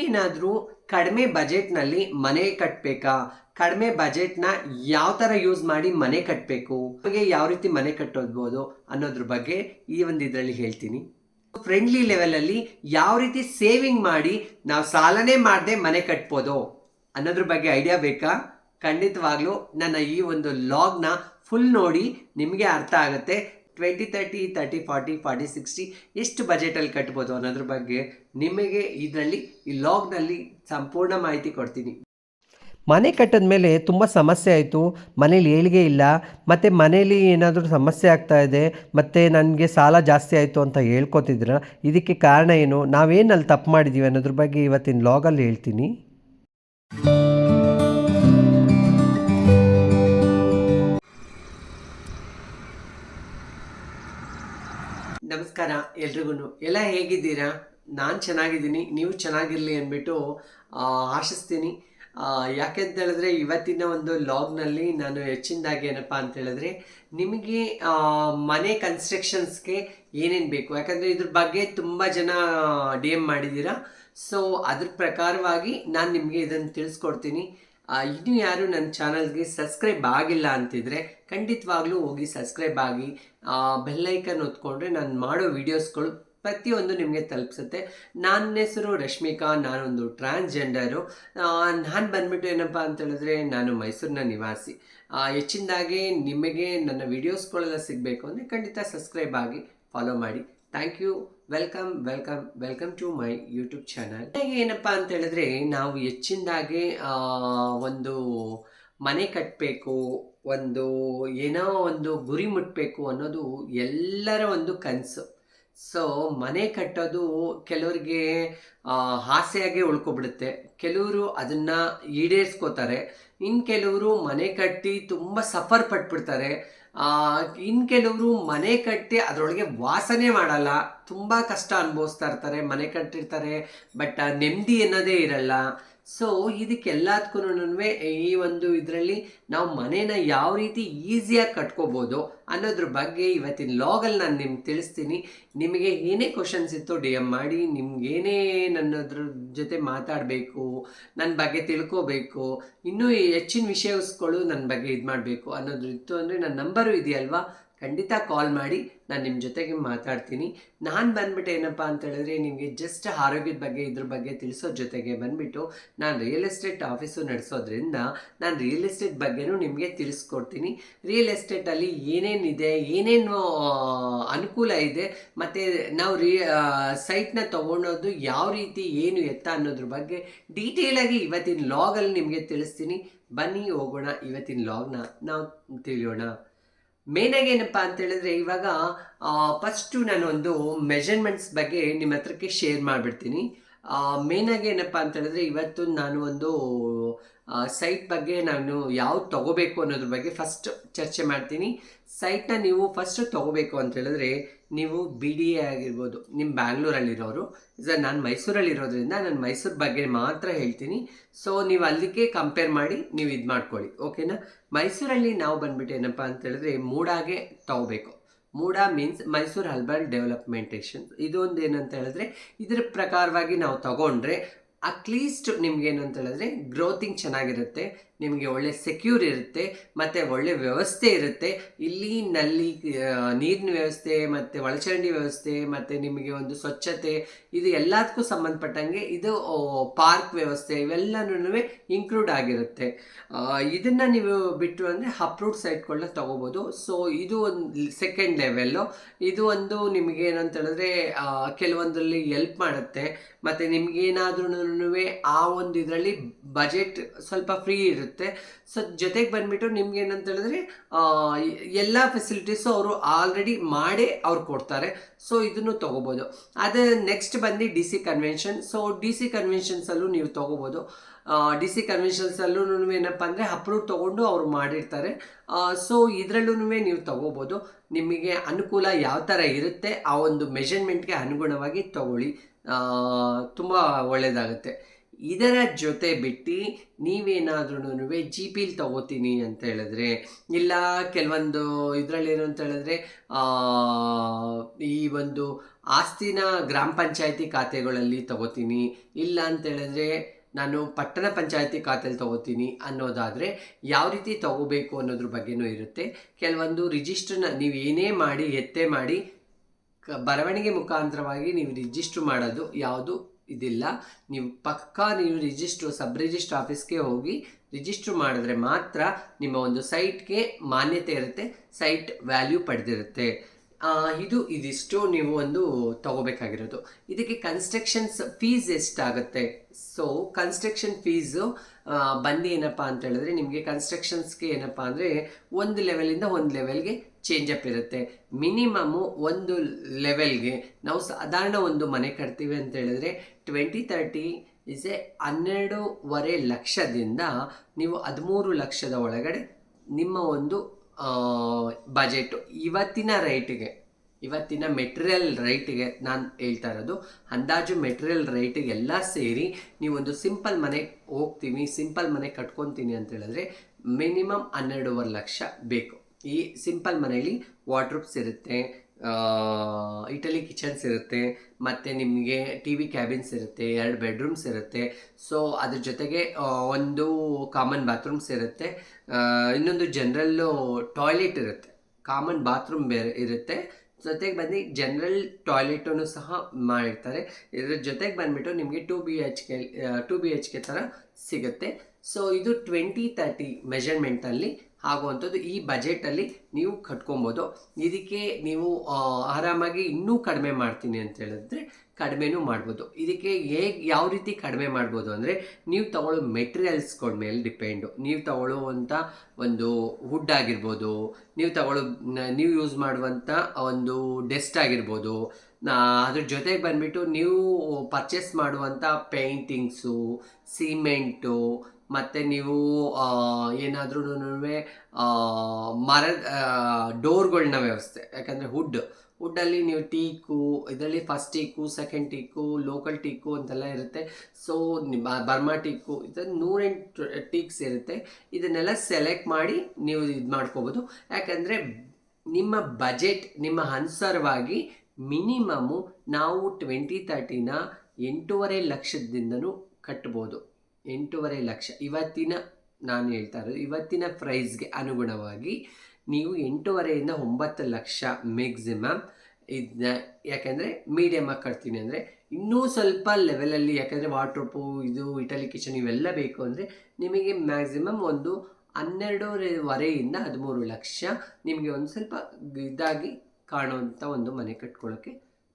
ನೀವೇನಾದರೂ ಕಡಿಮೆ ಬಜೆಟ್ನಲ್ಲಿ ಮನೆ ಕಟ್ಟಬೇಕಾ ಕಡಿಮೆ ಬಜೆಟ್ನ ಯಾವ ಥರ ಯೂಸ್ ಮಾಡಿ ಮನೆ ಕಟ್ಟಬೇಕು ಹಾಗೆ ಯಾವ ರೀತಿ ಮನೆ ಕಟ್ಟೋದ್ಬೋದು ಅನ್ನೋದ್ರ ಬಗ್ಗೆ ಈ ಒಂದು ಇದರಲ್ಲಿ ಹೇಳ್ತೀನಿ. ಫ್ರೆಂಡ್ಲಿ ಲೆವೆಲಲ್ಲಿ ಯಾವ ರೀತಿ ಸೇವಿಂಗ್ ಮಾಡಿ ನಾವು ಸಾಲನೇ ಮಾಡದೆ ಮನೆ ಕಟ್ಬೋದು ಅನ್ನೋದ್ರ ಬಗ್ಗೆ ಐಡಿಯಾ ಬೇಕಾ? ಖಂಡಿತವಾಗ್ಲೂ ನನ್ನ ಈ ಒಂದು ಲಾಗ್ನ ಫುಲ್ ನೋಡಿ ನಿಮಗೆ ಅರ್ಥ ಆಗುತ್ತೆ. Twenty thirty thirty forty forty sixty ಎಷ್ಟು ಬಜೆಟಲ್ಲಿ ಕಟ್ಬೋದು ಅನ್ನೋದ್ರ ಬಗ್ಗೆ ನಿಮಗೆ ಇದರಲ್ಲಿ, ಈ ಲಾಗ್ನಲ್ಲಿ ಸಂಪೂರ್ಣ ಮಾಹಿತಿ ಕೊಡ್ತೀನಿ. ಮನೆ ಕಟ್ಟದ ಮೇಲೆ ತುಂಬ ಸಮಸ್ಯೆ ಆಯಿತು. ಮನೇಲಿ ಏಳಿಗೆ ಇಲ್ಲ. ಮತ್ತು ಮನೇಲಿ ಏನಾದರೂ ಸಮಸ್ಯೆ ಆಗ್ತಾ ಇದೆ. ಮತ್ತು ನನಗೆ ಸಾಲ ಜಾಸ್ತಿ ಆಯಿತು ಅಂತ ಹೇಳ್ಕೊತಿದ್ರ. ಇದಕ್ಕೆ ಕಾರಣ ಏನು? ನಾವೇನಲ್ಲಿ ತಪ್ಪು ಮಾಡಿದ್ದೀವಿ ಅನ್ನೋದ್ರ ಬಗ್ಗೆ ಇವತ್ತಿನ ಲಾಗಲ್ಲಿ ಹೇಳ್ತೀನಿ. ನಮಸ್ಕಾರ ಎಲ್ರಿಗೂ. ಎಲ್ಲ ಹೇಗಿದ್ದೀರಾ? ನಾನು ಚೆನ್ನಾಗಿದ್ದೀನಿ. ನೀವು ಚೆನ್ನಾಗಿರಲಿ ಅಂದ್ಬಿಟ್ಟು ಆಶಿಸ್ತೀನಿ. ಯಾಕೆ ಯಾಕೆಂತ ಹೇಳಿದ್ರೆ ಇವತ್ತಿನ ಒಂದು ಲಾಗ್ನಲ್ಲಿ ನಾನು ಹೆಚ್ಚಿನದಾಗಿ ಏನಪ್ಪ ಅಂತ ಹೇಳಿದ್ರೆ ನಿಮಗೆ ಮನೆ ಕನ್ಸ್ಟ್ರಕ್ಷನ್ಸ್ಗೆ ಏನೇನು ಬೇಕು? ಯಾಕಂದರೆ ಇದ್ರ ಬಗ್ಗೆ ತುಂಬ ಜನ ಡಿ ಎಂ ಮಾಡಿದ್ದೀರಾ. ಸೊ ಅದ್ರ ಪ್ರಕಾರವಾಗಿ ನಾನು ನಿಮಗೆ ಇದನ್ನು ತಿಳಿಸ್ಕೊಡ್ತೀನಿ. ಇನ್ನೂ ಯಾರು ನನ್ನ ಚಾನಲ್ಗೆ ಸಬ್ಸ್ಕ್ರೈಬ್ ಆಗಿಲ್ಲ ಅಂತಿದ್ರೆ ಖಂಡಿತವಾಗ್ಲೂ ಹೋಗಿ ಸಬ್ಸ್ಕ್ರೈಬ್ ಆಗಿ ಬೆಲ್ಲೈಕನ್ ಒತ್ಕೊಂಡ್ರೆ ನಾನು ಮಾಡೋ ವೀಡಿಯೋಸ್ಗಳು ಪ್ರತಿಯೊಂದು ನಿಮಗೆ ತಲುಪಿಸುತ್ತೆ. ನನ್ನ ಹೆಸರು ರಶ್ಮಿಕಾ, ನಾನೊಂದು ಟ್ರಾನ್ಸ್ಜೆಂಡರು. ನಾನು ಬಂದ್ಬಿಟ್ಟು ಏನಪ್ಪ ಅಂತ ಹೇಳಿದ್ರೆ ನಾನು ಮೈಸೂರಿನ ನಿವಾಸಿ. ಹೆಚ್ಚಿನದಾಗಿ ನಿಮಗೆ ನನ್ನ ವೀಡಿಯೋಸ್ಗಳೆಲ್ಲ ಸಿಗಬೇಕು ಅಂದರೆ ಖಂಡಿತ ಸಬ್ಸ್ಕ್ರೈಬ್ ಆಗಿ, ಫಾಲೋ ಮಾಡಿ. Thank you welcome welcome welcome to my YouTube channel ಏನಪ್ಪ ಅಂತ ಹೇಳಿದ್ರೆ, ನಾವು ಹೆಚ್ಚಿನದಾಗಿ ಒಂದು ಮನೆ ಕಟ್ಟಬೇಕು ಒಂದು ಏನೋ ಒಂದು ಗುರಿ ಮುಟ್ಟಬೇಕು ಅನ್ನೋದು ಎಲ್ಲರ ಒಂದು ಕನಸು. ಸೊ ಮನೆ ಕಟ್ಟೋದು ಕೆಲವರಿಗೆ ಆಸೆಯಾಗೆ ಉಳ್ಕೊಬಿಡುತ್ತೆ. ಕೆಲವರು ಅದನ್ನು ಈಡೇರಿಸ್ಕೋತಾರೆ. ಇನ್ನು ಕೆಲವರು ಮನೆ ಕಟ್ಟಿ ತುಂಬ ಸಫರ್ ಪಟ್ಬಿಡ್ತಾರೆ. ಇನ್ನು ಕೆಲವರು ಮನೆ ಕಟ್ಟಿ ಅದರೊಳಗೆ ವಾಸನೆ ಮಾಡಲ್ಲ. ತುಂಬ ಕಷ್ಟ ಅನುಭವಿಸ್ತಾ ಇರ್ತಾರೆ, ಮನೆ ಕಟ್ಟಿರ್ತಾರೆ ಬಟ್ ನೆಮ್ಮದಿ ಅನ್ನೋದೇ ಇರಲ್ಲ. ಸೊ ಇದಕ್ಕೆಲ್ಲದಕ್ಕೂ ಈ ಒಂದು ಇದರಲ್ಲಿ ನಾವು ಮನೇನ ಯಾವ ರೀತಿ ಈಸಿಯಾಗಿ ಕಟ್ಕೋಬೋದು ಅನ್ನೋದ್ರ ಬಗ್ಗೆ ಇವತ್ತಿನ ಲಾಗಲ್ಲಿ ನಾನು ನಿಮ್ಗೆ ತಿಳಿಸ್ತೀನಿ. ನಿಮಗೆ ಏನೇ ಕ್ವಶನ್ಸ್ ಇತ್ತು ಡಿ ಎಂ ಮಾಡಿ ನಿಮ್ಗೇನೇ ನನ್ನದ್ರ ಜೊತೆ ಮಾತಾಡಬೇಕು ನನ್ನ ಬಗ್ಗೆ ತಿಳ್ಕೋಬೇಕು, ಇನ್ನೂ ಹೆಚ್ಚಿನ ವಿಷಯಗಳು ನನ್ನ ಬಗ್ಗೆ ಇದು ಮಾಡಬೇಕು ಅನ್ನೋದು ಇತ್ತು ಅಂದರೆ ನನ್ನ ನಂಬರು ಇದೆಯಲ್ವಾ? ಖಂಡಿತ ಕಾಲ್ ಮಾಡಿ ನಾನು ನಿಮ್ಮ ಜೊತೆಗೆ ಮಾತಾಡ್ತೀನಿ. ನಾನು ಬಂದ್ಬಿಟ್ಟು ಏನಪ್ಪ ಅಂತ ಹೇಳಿದ್ರೆ ನಿಮಗೆ ಜಸ್ಟ್ ಆರೋಗ್ಯದ ಬಗ್ಗೆ, ಇದ್ರ ಬಗ್ಗೆ ತಿಳಿಸೋ ಜೊತೆಗೆ ಬಂದ್ಬಿಟ್ಟು ನಾನು ರಿಯಲ್ ಎಸ್ಟೇಟ್ ಆಫೀಸು ನಡೆಸೋದ್ರಿಂದ ನಾನು ರಿಯಲ್ ಎಸ್ಟೇಟ್ ಬಗ್ಗೆನೂ ನಿಮಗೆ ತಿಳಿಸ್ಕೊಡ್ತೀನಿ. ರಿಯಲ್ ಎಸ್ಟೇಟಲ್ಲಿ ಏನೇನಿದೆ, ಏನೇನು ಅನುಕೂಲ ಇದೆ, ಮತ್ತು ನಾವು ರೀ ಸೈಟ್ನ ತೊಗೊಳೋದು ಯಾವ ರೀತಿ, ಏನು ಎತ್ತ ಅನ್ನೋದ್ರ ಬಗ್ಗೆ ಡೀಟೇಲಾಗಿ ಇವತ್ತಿನ ಲಾಗಲ್ಲಿ ನಿಮಗೆ ತಿಳಿಸ್ತೀನಿ. ಬನ್ನಿ ಹೋಗೋಣ ಇವತ್ತಿನ ಲಾಗ್ನ ನಾವು ತಿಳಿಯೋಣ. ಮೇನಾಗಿ ಏನಪ್ಪ ಅಂತ ಹೇಳಿದ್ರೆ ಇವಾಗ ಫಸ್ಟು ನಾನು ಒಂದು ಮೆಜರ್ಮೆಂಟ್ಸ್ ಬಗ್ಗೆ ನಿಮ್ಮ ಹತ್ರಕ್ಕೆ ಶೇರ್ ಮಾಡಿಬಿಡ್ತೀನಿ. ಮೇನಾಗಿ ಏನಪ್ಪ ಅಂತ ಹೇಳಿದ್ರೆ ಇವತ್ತು ನಾನು ಒಂದು ಸೈಟ್ ಬಗ್ಗೆ ನಾನು ಯಾವ್ದು ತಗೋಬೇಕು ಅನ್ನೋದ್ರ ಬಗ್ಗೆ ಫಸ್ಟ್ ಚರ್ಚೆ ಮಾಡ್ತೀನಿ. ಸೈಟ್ನ ನೀವು ಫಸ್ಟ್ ತಗೋಬೇಕು ಅಂತ ಹೇಳಿದ್ರೆ ನೀವು ಬಿ ಡಿ ಎ ಆಗಿರ್ಬೋದು ನಿಮ್ಮ ಬ್ಯಾಂಗ್ಳೂರಲ್ಲಿರೋರು. ನಾನು ಮೈಸೂರಲ್ಲಿರೋದ್ರಿಂದ ನಾನು ಮೈಸೂರು ಬಗ್ಗೆ ಮಾತ್ರ ಹೇಳ್ತೀನಿ. ಸೊ ನೀವು ಅಲ್ಲಿಗೆ ಕಂಪೇರ್ ಮಾಡಿ ನೀವು ಇದು ಮಾಡ್ಕೊಳ್ಳಿ ಓಕೆನಾ ಮೈಸೂರಲ್ಲಿ ನಾವು ಬಂದ್ಬಿಟ್ಟು ಏನಪ್ಪ ಅಂತ ಹೇಳಿದ್ರೆ ಮೂಡಾಗೆ ತಗೋಬೇಕು. ಮೂಡ ಮೀನ್ಸ್ ಮೈಸೂರು ಹರ್ಬಲ್ ಡೆವಲಪ್ಮೆಂಟೇಷನ್ ಇದೊಂದು ಏನಂತ ಹೇಳಿದ್ರೆ, ಇದರ ಪ್ರಕಾರವಾಗಿ ನಾವು ತಗೊಂಡ್ರೆ ಅಟ್ಲೀಸ್ಟ್ ನಿಮ್ಗೆ ಏನಂತ ಹೇಳಿದ್ರೆ ಗ್ರೋತಿಂಗ್ ಚೆನ್ನಾಗಿರುತ್ತೆ. ನಿಮಗೆ ಒಳ್ಳೆ ಸೆಕ್ಯೂರ್ ಇರುತ್ತೆ, ಮತ್ತು ಒಳ್ಳೆ ವ್ಯವಸ್ಥೆ ಇರುತ್ತೆ. ಇಲ್ಲಿ ನಲ್ಲಿ ನೀರಿನ ವ್ಯವಸ್ಥೆ, ಮತ್ತು ಒಳಚರಂಡಿ ವ್ಯವಸ್ಥೆ, ಮತ್ತು ನಿಮಗೆ ಒಂದು ಸ್ವಚ್ಛತೆ, ಇದು ಎಲ್ಲದಕ್ಕೂ ಸಂಬಂಧಪಟ್ಟಂಗೆ ಇದು ಪಾರ್ಕ್ ವ್ಯವಸ್ಥೆ ಇವೆಲ್ಲನೂ ಇನ್ಕ್ಲೂಡ್ ಆಗಿರುತ್ತೆ. ಇದನ್ನು ನೀವು ಬಿಟ್ಟು ಅಂದರೆ ಅಪ್ರೂವ್ಡ್ ಸೈಟ್ಗಳನ್ನ ತೊಗೋಬೋದು. ಸೊ ಇದು ಒಂದು ಸೆಕೆಂಡ್ ಲೆವೆಲ್ಲು ಇದು ಒಂದು ನಿಮಗೆ ಏನಂತ ಹೇಳಿದ್ರೆ ಕೆಲವೊಂದರಲ್ಲಿ ಎಲ್ಪ್ ಮಾಡುತ್ತೆ. ಮತ್ತು ನಿಮಗೇನಾದ್ರೂ ಆ ಒಂದು ಇದರಲ್ಲಿ ಬಜೆಟ್ ಸ್ವಲ್ಪ ಫ್ರೀ ಇರುತ್ತೆ. ಸೊ ಜೊತೆಗೆ ಬಂದ್ಬಿಟ್ಟು ನಿಮ್ಗೆ ಏನಂತ ಹೇಳಿದ್ರೆ ಎಲ್ಲ ಫೆಸಿಲಿಟೀಸು ಅವರು ಆಲ್ರೆಡಿ ಮಾಡೇ ಅವ್ರು ಕೊಡ್ತಾರೆ. ಸೊ ಇದನ್ನು ತೊಗೋಬೋದು. ಅದೇ ನೆಕ್ಸ್ಟ್ ಬಂದು D C convention so D C ಕನ್ವೆನ್ಷನ್ಸಲ್ಲೂ ನೀವು ತೊಗೋಬೋದು. ಡಿ ಸಿ ಕನ್ವೆನ್ಷನ್ಸಲ್ಲೂ ಏನಪ್ಪ ಅಂದರೆ ಅಪ್ರೂವ್ ತೊಗೊಂಡು ಅವ್ರು ಮಾಡಿರ್ತಾರೆ. ಸೊ ಇದರಲ್ಲೂ ನೀವು ತೊಗೋಬೋದು. ನಿಮಗೆ ಅನುಕೂಲ ಯಾವ ಥರ ಇರುತ್ತೆ, ಆ ಒಂದು ಮೆಷರ್ಮೆಂಟ್ಗೆ ಅನುಗುಣವಾಗಿ ತಗೊಳ್ಳಿ. ತುಂಬ ಒಳ್ಳೆಯದಾಗುತ್ತೆ ಇದರ ಜೊತೆ ಬಿಟ್ಟು ನೀವೇನಾದ್ರೂ ಜಿ ಪಿಲಿ ತಗೋತೀನಿ ಅಂತ ಹೇಳಿದ್ರೆ, ಇಲ್ಲ ಕೆಲವೊಂದು ಇದರಲ್ಲೇನು ಅಂತ ಹೇಳಿದ್ರೆ ಈ ಒಂದು ಆಸ್ತಿನ ಗ್ರಾಮ ಪಂಚಾಯತಿ ಖಾತೆಗಳಲ್ಲಿ ತಗೋತೀನಿ. ಇಲ್ಲ ಅಂತ ಹೇಳಿದ್ರೆ ನಾನು ಪಟ್ಟಣ ಪಂಚಾಯತಿ ಖಾತೆಲಿ ತಗೋತೀನಿ ಅನ್ನೋದಾದರೆ ಯಾವ ರೀತಿ ತಗೋಬೇಕು ಅನ್ನೋದ್ರ ಬಗ್ಗೆನೂ ಇರುತ್ತೆ. ಕೆಲವೊಂದು ರಿಜಿಸ್ಟ್ರನ್ನ ನೀವು ಏನೇ ಮಾಡಿ, ಎತ್ತೆ ಮಾಡಿ ಬರವಣಿಗೆ ಮುಖಾಂತರವಾಗಿ ನೀವು ರಿಜಿಸ್ಟ್ರ್ ಮಾಡೋದು ಯಾವುದು ಇದಿಲ್ಲ. ನೀವು ಪಕ್ಕಾ ನೀವು ರಿಜಿಸ್ಟ್ರು ಸಬ್ ರಿಜಿಸ್ಟ್ರ್ ಆಫೀಸ್ಗೆ ಹೋಗಿ ರಿಜಿಸ್ಟ್ರ್ ಮಾಡಿದ್ರೆ ಮಾತ್ರ ನಿಮ್ಮ ಒಂದು ಸೈಟ್ಗೆ ಮಾನ್ಯತೆ ಇರುತ್ತೆ ಸೈಟ್ ವ್ಯಾಲ್ಯೂ ಪಡೆದಿರುತ್ತೆ. ಇದು, ಇದಿಷ್ಟು ನೀವು ಒಂದು ತಗೋಬೇಕಾಗಿರೋದು. ಇದಕ್ಕೆ ಕನ್ಸ್ಟ್ರಕ್ಷನ್ಸ್ ಫೀಸ್ ಎಷ್ಟಾಗುತ್ತೆ? ಸೊ ಕನ್ಸ್ಟ್ರಕ್ಷನ್ ಫೀಸು ಬಂದು ಏನಪ್ಪ ಅಂತ ಹೇಳಿದ್ರೆ ನಿಮಗೆ ಕನ್ಸ್ಟ್ರಕ್ಷನ್ಸ್ಗೆ ಏನಪ್ಪ ಅಂದರೆ ಒಂದು ಲೆವೆಲಿಂದ ಒಂದು ಲೆವೆಲ್ಗೆ ಚೇಂಜ್ ಅಪ್ ಇರುತ್ತೆ. ಮಿನಿಮಮ್ಮು ಒಂದು ಲೆವೆಲ್ಗೆ ನಾವು ಸಾಧಾರಣ ಒಂದು ಮನೆ ಕಟ್ತೀವಿ ಅಂತ ಹೇಳಿದ್ರೆ ಟ್ವೆಂಟಿ ತರ್ಟಿ ಇಸ್ ಎ ಹನ್ನೆರಡೂವರೆ ಲಕ್ಷದಿಂದ ನೀವು ಹದಿಮೂರು ಲಕ್ಷದ ಒಳಗಡೆ ನಿಮ್ಮ ಒಂದು ಬಜೆಟು ಇವತ್ತಿನ ರೇಟಿಗೆ ಇವತ್ತಿನ ಮೆಟೀರಿಯಲ್ ರೈಟಿಗೆ ನಾನು ಹೇಳ್ತಾ ಇರೋದು, ಅಂದಾಜು ಮೆಟೀರಿಯಲ್ ರೈಟಿಗೆ ಎಲ್ಲ ಸೇರಿ ನೀವೊಂದು ಸಿಂಪಲ್ ಮನೆ ಹೋಗ್ತೀವಿ ಸಿಂಪಲ್ ಮನೆ ಕಟ್ಕೊತೀನಿ ಅಂತ ಹೇಳಿದ್ರೆ ಮಿನಿಮಮ್ ಹನ್ನೆರಡೂವರೆ ಲಕ್ಷ ಬೇಕು. ಈ ಸಿಂಪಲ್ ಮನೆಯಲ್ಲಿ ವಾಟ್ರೂಪ್ಸ್ ಇರುತ್ತೆ ಇಟಲಿ ಕಿಚನ್ಸ್ ಇರುತ್ತೆ, ಮತ್ತು ನಿಮಗೆ ಟಿ ವಿ ಕ್ಯಾಬಿನ್ಸ್ ಇರುತ್ತೆ, ಎರಡು ಬೆಡ್ರೂಮ್ಸ್ ಇರುತ್ತೆ. ಸೊ ಅದ್ರ ಜೊತೆಗೆ ಒಂದು ಕಾಮನ್ ಬಾತ್ರೂಮ್ಸ್ ಇರುತ್ತೆ. ಇನ್ನೊಂದು ಜನರಲ್ಲು ಟಾಯ್ಲೆಟ್ ಇರುತ್ತೆ. ಕಾಮನ್ ಬಾತ್ರೂಮ್ ಬೇರೆ ಇರುತ್ತೆ. ಜೊತೆಗೆ ಬಂದು ಜನರಲ್ ಟಾಯ್ಲೆಟನ್ನು ಸಹ ಮಾಡಿರ್ತಾರೆ. ಇದ್ರ ಜೊತೆಗೆ ಬಂದ್ಬಿಟ್ಟು ನಿಮಗೆ two B H K two B H K ಥರ ಸಿಗುತ್ತೆ. ಸೊ ಇದು ಟ್ವೆಂಟಿ ತರ್ಟಿ ಮೆಷರ್ಮೆಂಟಲ್ಲಿ ಆಗುವಂಥದ್ದು. ಈ ಬಜೆಟಲ್ಲಿ ನೀವು ಕಟ್ಕೊಬೋದು. ಇದಕ್ಕೆ ನೀವು ಆರಾಮಾಗಿ ಇನ್ನೂ ಕಡಿಮೆ ಮಾಡ್ತೀನಿ ಅಂತ ಹೇಳಿದ್ರೆ ಕಡಿಮೆನೂ ಮಾಡ್ಬೋದು. ಇದಕ್ಕೆ ಹೇಗೆ, ಯಾವ ರೀತಿ ಕಡಿಮೆ ಮಾಡ್ಬೋದು ಅಂದರೆ ನೀವು ತಗೊಳ್ಳೋ ಮೆಟೀರಿಯಲ್ಸ್ಗಳ ಮೇಲೆ ಡಿಪೆಂಡು ನೀವು ತಗೊಳ್ಳುವಂಥ ಒಂದು ವುಡ್ ಆಗಿರ್ಬೋದು, ನೀವು ತಗೊಳ್ಳೋ, ನೀವು ಯೂಸ್ ಮಾಡುವಂಥ ಒಂದು ಡೆಸ್ಟ್ ಆಗಿರ್ಬೋದು ಅದ್ರ ಜೊತೆಗೆ ಬಂದ್ಬಿಟ್ಟು ನೀವು ಪರ್ಚೇಸ್ ಮಾಡುವಂಥ ಪೇಂಟಿಂಗ್ಸು ಸಿಮೆಂಟು ಮತ್ತು ನೀವು ಏನಾದ್ರೂ ಮರದ ಡೋರ್ಗಳನ್ನ ವ್ಯವಸ್ಥೆ. ಯಾಕಂದರೆ ವುಡ್. ವುಡ್ಡಲ್ಲಿ ನೀವು ಟೀಕು, ಇದರಲ್ಲಿ first teak, second teak, local teak ಅಂತೆಲ್ಲ ಇರುತ್ತೆ. ಸೊ ಬರ್ಮಾ ಟೀಕು ಇದನ್ನು ನೂರೆಂಟು ಟೀಕ್ಸ್ ಇರುತ್ತೆ. ಇದನ್ನೆಲ್ಲ ಸೆಲೆಕ್ಟ್ ಮಾಡಿ ನೀವು ಇದು ಮಾಡ್ಕೋಬೋದು. ಯಾಕಂದರೆ ನಿಮ್ಮ ಬಜೆಟ್, ನಿಮ್ಮ ಅನುಸಾರವಾಗಿ ಮಿನಿಮಮ್ಮು ನಾವು ಟ್ವೆಂಟಿ ತರ್ಟಿನ ಎಂಟೂವರೆ ಲಕ್ಷದಿಂದನೂ ಕಟ್ಬೋದು. ಎಂಟೂವರೆ ಲಕ್ಷ. ಇವತ್ತಿನ ನಾನು ಹೇಳ್ತಾ ಇರೋದು, ಇವತ್ತಿನ ಪ್ರೈಸ್ಗೆ ಅನುಗುಣವಾಗಿ ನೀವು ಎಂಟೂವರೆಯಿಂದ ಒಂಬತ್ತು ಲಕ್ಷ ಮ್ಯಾಕ್ಸಿಮಮ್ ಇದನ್ನ ಯಾಕೆಂದರೆ ಮೀಡಿಯಮಾಗಿ ಕಟ್ತೀನಿ ಅಂದರೆ ಇನ್ನೂ ಸ್ವಲ್ಪ ಲೆವೆಲಲ್ಲಿ ಯಾಕೆಂದರೆ ವಾಟ್ರೂಪು ಇದು ಇಟಲಿ ಕಿಚನ್ ಇವೆಲ್ಲ ಬೇಕು ಅಂದರೆ ನಿಮಗೆ ಮ್ಯಾಕ್ಸಿಮಮ್ ಒಂದು ಹನ್ನೆರಡೂವರೆವರೆಯಿಂದ ಹದಿಮೂರು ಲಕ್ಷ ನಿಮಗೆ ಒಂದು ಸ್ವಲ್ಪ ಇದಾಗಿ ಕಾಣುವಂಥ ಒಂದು ಮನೆ ಕಟ್ಕೊಳ್ಳೋಕ್ಕೆ